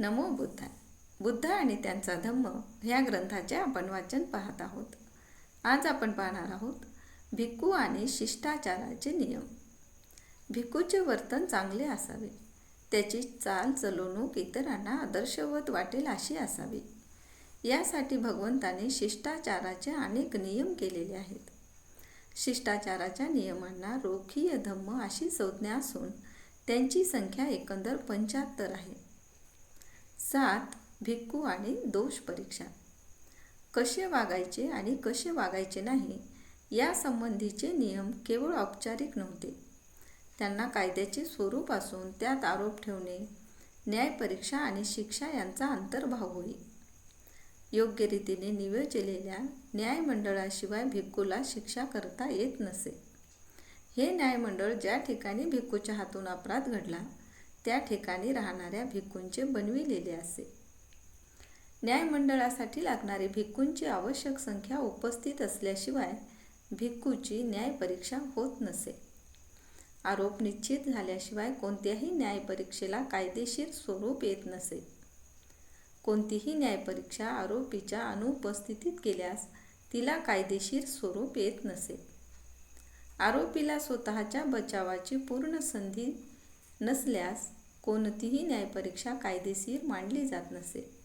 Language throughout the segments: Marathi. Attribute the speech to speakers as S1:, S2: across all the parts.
S1: नमो बुद्धाय बुद्ध आणि त्यांचा धम्म ह्या ग्रंथाचे आपण वाचन पाहत आहोत. आज आपण पाहणार आहोत भिक्खू आणि शिष्टाचाराचे नियम. भिक्खूचे वर्तन चांगले असावे. त्याची चाल चलवणूक इतरांना आदर्शवत वाटेल अशी असावी. यासाठी भगवंताने शिष्टाचाराचे अनेक नियम केलेले आहेत. शिष्टाचाराच्या नियमांना रोखीय धम्म अशी संज्ञा असून त्यांची संख्या एकंदर पंच्याहत्तर आहे. सात भिक्खू आणि दोष परीक्षा. कसे वागायचे आणि कसे वागायचे नाही या संबंधीचे नियम केवळ औपचारिक नव्हते. त्यांना कायद्याचे स्वरूप असून त्यात आरोप ठेवणे न्यायपरीक्षा आणि शिक्षा यांचा अंतर्भाव होई योग्य रीतीने नियोजलेल्या न्यायमंडळाशिवाय भिक्खूला शिक्षा करता येत नसे. हे न्यायमंडळ ज्या ठिकाणी भिक्खूच्या हातून अपराध घडला त्या ठिकाणी राहणाऱ्या भिक्खूंचे बनविलेले असे. न्यायमंडळासाठी लागणारी भिक्खूंची आवश्यक संख्या उपस्थित असल्याशिवाय भिक्खूची न्यायपरीक्षा होत नसे. आरोप निश्चित झाल्याशिवाय कोणत्याही न्यायपरीक्षेला कायदेशीर स्वरूप येत नसे. कोणतीही न्यायपरीक्षा आरोपीच्या अनुपस्थितीत केल्यास तिला कायदेशीर स्वरूप येत नसे. आरोपीला स्वतःच्या बचावाची पूर्ण संधी नसल्यास कोणतीही न्यायपरीक्षा कायदेशीर मांडली जात नसे.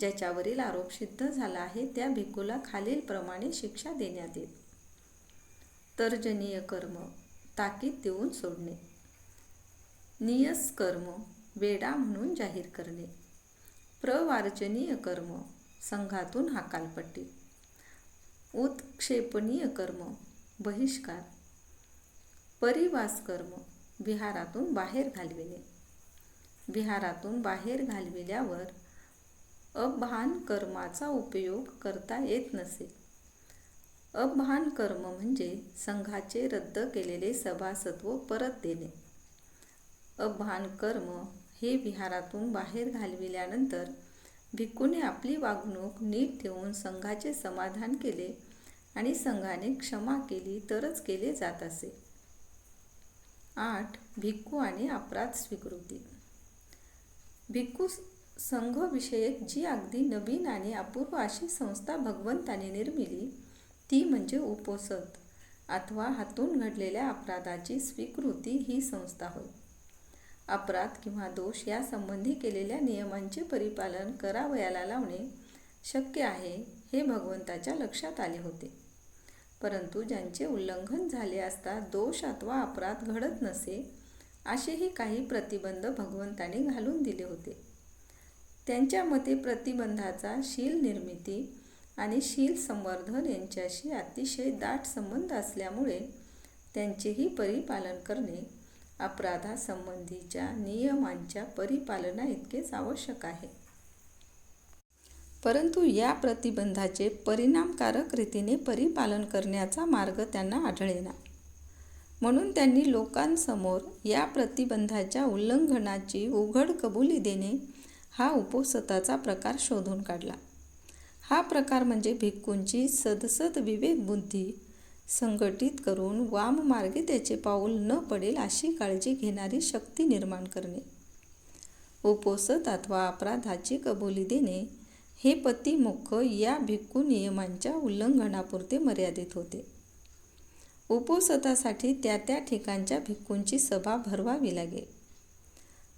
S1: ज्याच्यावरील आरोप सिद्ध झाला आहे त्या भिक्खूला खालीलप्रमाणे शिक्षा देण्यात येत तर्जनीय कर्म ताकीद देऊन सोडणे. नियस कर्म वेडा म्हणून जाहीर करणे. प्रवार्जनीय कर्म संघातून हाकालपट्टी. उत्क्षेपणीय कर्म बहिष्कार. परिवास कर्म विहारातून बाहेर घालविले. विहारातून बाहेर घालविल्यावर अभान कर्माचा उपयोग करता येत नसे. अभान कर्म म्हणजे संघाचे रद्द केलेले सभासत्व परत देणे. अभान कर्म हे विहारातून बाहेर घालविल्यानंतर भिक्खूने आपली वागणूक नीट ठेवून संघाचे समाधान केले आणि संघाने क्षमा केली तरच केले जात असे. आठ भिक्खू आणि अपराध स्वीकृती. भिक्खू संघविषयक जी अगदी नवीन आणि अपूर्व अशी संस्था भगवंताने निर्मिली ती म्हणजे उपोसत अथवा हातून घडलेल्या अपराधाची स्वीकृती ही संस्था होय. अपराध किंवा दोष यासंबंधी केलेल्या नियमांचे परिपालन करावयाला लावणे शक्य आहे हे भगवंताच्या लक्षात आले होते. परंतु ज्यांचे उल्लंघन झाले असता दोष अथवा अपराध घडत नसे असेही काही प्रतिबंध भगवंताने घालून दिले होते. त्यांच्या मते प्रतिबंधाचा शील निर्मिती आणि शील संवर्धन यांच्याशी अतिशय दाट संबंध असल्यामुळे त्यांचेही परिपालन करणे अपराधासंबंधीच्या नियमांच्या परिपालना इतकेच आवश्यक आहे. परंतु या प्रतिबंधाचे परिणामकारक रीतीने परिपालन करण्याचा मार्ग त्यांना आढळेना. म्हणून त्यांनी लोकांसमोर या प्रतिबंधाच्या उल्लंघनाची उघड कबुली देणे हा उपोसताचा प्रकार शोधून काढला. हा प्रकार म्हणजे भिक्खूंची सदसद विवेकबुद्धी संघटित करून वाममार्गे त्याचे पाऊल न पडेल अशी काळजी घेणारी शक्ती निर्माण करणे. उपोसत अथवा अपराधाची कबुली देणे हे पतिमुख या भिक्खू नियमांच्या उल्लंघनापुरते मर्यादित होते. उपोसतासाठी त्या त्या ठिकाणच्या भिक्खूंची सभा भरवावी लागे.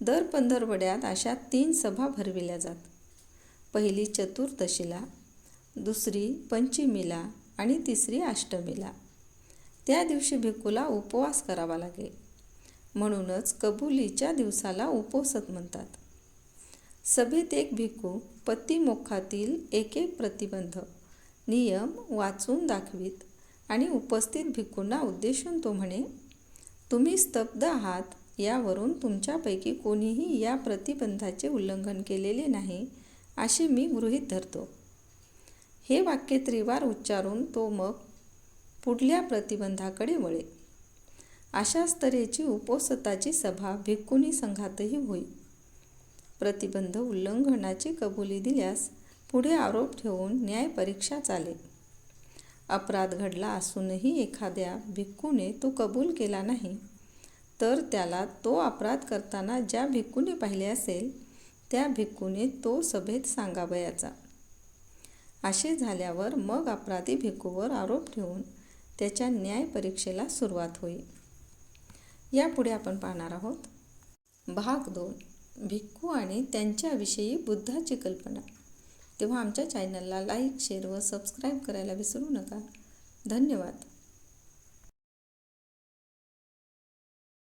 S1: दर पंधरवड्यात अशा तीन सभा भरविल्या जात. पहिली चतुर्दशीला दुसरी पंचमीला आणि तिसरी अष्टमीला. त्या दिवशी भिक्खूला उपवास करावा लागे. म्हणूनच कबुलीच्या दिवसाला उपोसत म्हणतात. सभेत एक भिक्खू पतिमुखातील एक एक प्रतिबंध नियम वाचून दाखवीत आणि उपस्थित भिक्खूंना उद्देशून तो म्हणे तुम्ही स्तब्ध आहात यावरून तुमच्यापैकी कोणीही या प्रतिबंधाचे उल्लंघन केलेले नाही असे मी गृहीत धरतो. हे वाक्य त्रिवार उच्चारून तो मग पुढल्या प्रतिबंधाकडे वळे. अशाच तऱ्हेची उपोसताची सभा भिक्कुनी संघातही होईल प्रतिबंध उल्लंघनाची कबुली दिल्यास पुढे आरोप ठेवून न्यायपरीक्षा चाले अपराध घडला असूनही एखाद्या भिक्खूने तो कबूल केला नाही तर त्याला तो अपराध करताना ज्या भिक्खूने पाहिले असेल त्या भिक्खूने तो सभेत सांगावयाचा. असे झाल्यावर मग अपराधी भिक्खूवर आरोप ठेवून त्याच्या न्यायपरीक्षेला सुरुवात होईल. यापुढे आपण पाहणार आहोत. भाग दोन. भिक्खू आणि त्यांच्याविषयी बुद्धाची कल्पना. तेव्हा आमच्या चॅनलला लाईक शेअर व सबस्क्राईब करायला विसरू नका. धन्यवाद.